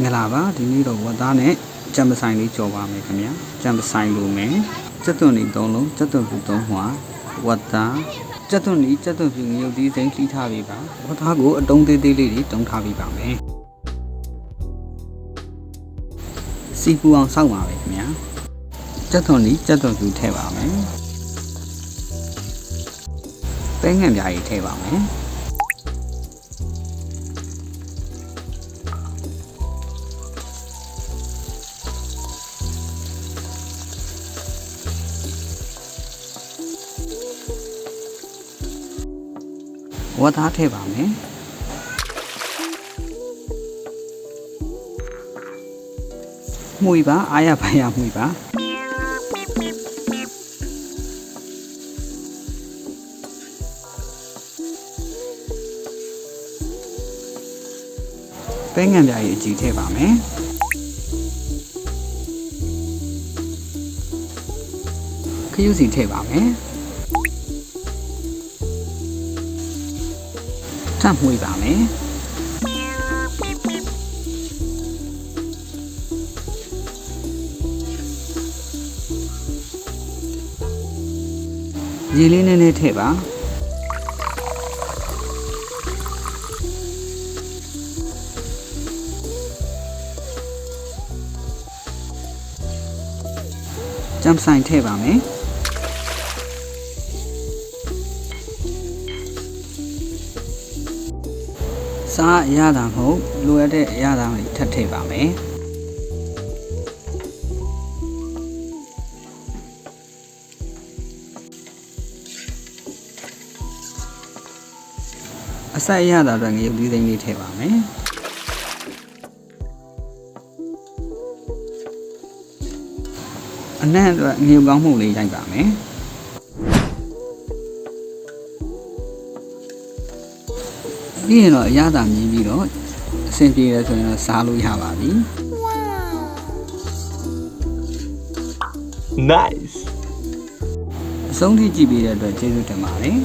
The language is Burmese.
င်္ဂလာပါဒီနေ့တော့ဝတ်သားနဲ့ကြံပဆိုင်လေးကြော်ပါမယ်ခင်ဗျာကြံပဆိုင်လိုမယ်စက်သွန်လေး၃လုံးစက်သွန်ဖြူ၃ဟွာဝတ်သားစက်သွန်လေးစက်သွန်ဖြူငရုတ်သီးစိမ့်လှီးထားပြီးပါဝတ်သားကိုအတုံးသေးသေးလေးတွေတုံးထားပြီးပါမယ်စီပူအောင်စောက်ပါပဲခင်ဗျာစက်သွန်လေးစက်သွန်ဖြူထည့်ပါမယ်ပဲငံပြားကြီးထည့်ပါမယ် ဝတ်သားထည့်ပါမယ်မှုပါအားရပါရမှုပါပဲငံပြားကြီးအကြည့်ထည့်ပါမယ်ခရုစီထည့်ပါမယ် ထပ်မှုပါမယ်ရေလေးနည်းနည်းထည့်ပါကြမ်းဆိုင်ထည့်ပါမယ် စားအရသာမဟုတ်လိုအပ်တဲ့အရသာတွေထပ်ထည့်ပါမယ်အဆက်အရသာအတွက်ငရုတ်သီးသိမ်းလေးထည့်ပါမယ်အနံ့အတွက်ငရုတ်ကောင်းမှုလေးရိုက်ပါမယ် ပြီးရင်တော့အရသာမြည်ပြီးတော့အဆင်ပြေတယ်ဆိုရင်တော့စားလို့ရပါပြီ Nice. အဆုံးထိကြည့်ပေးတဲ့အတွက်ကျေးဇူးတင်ပါတယ်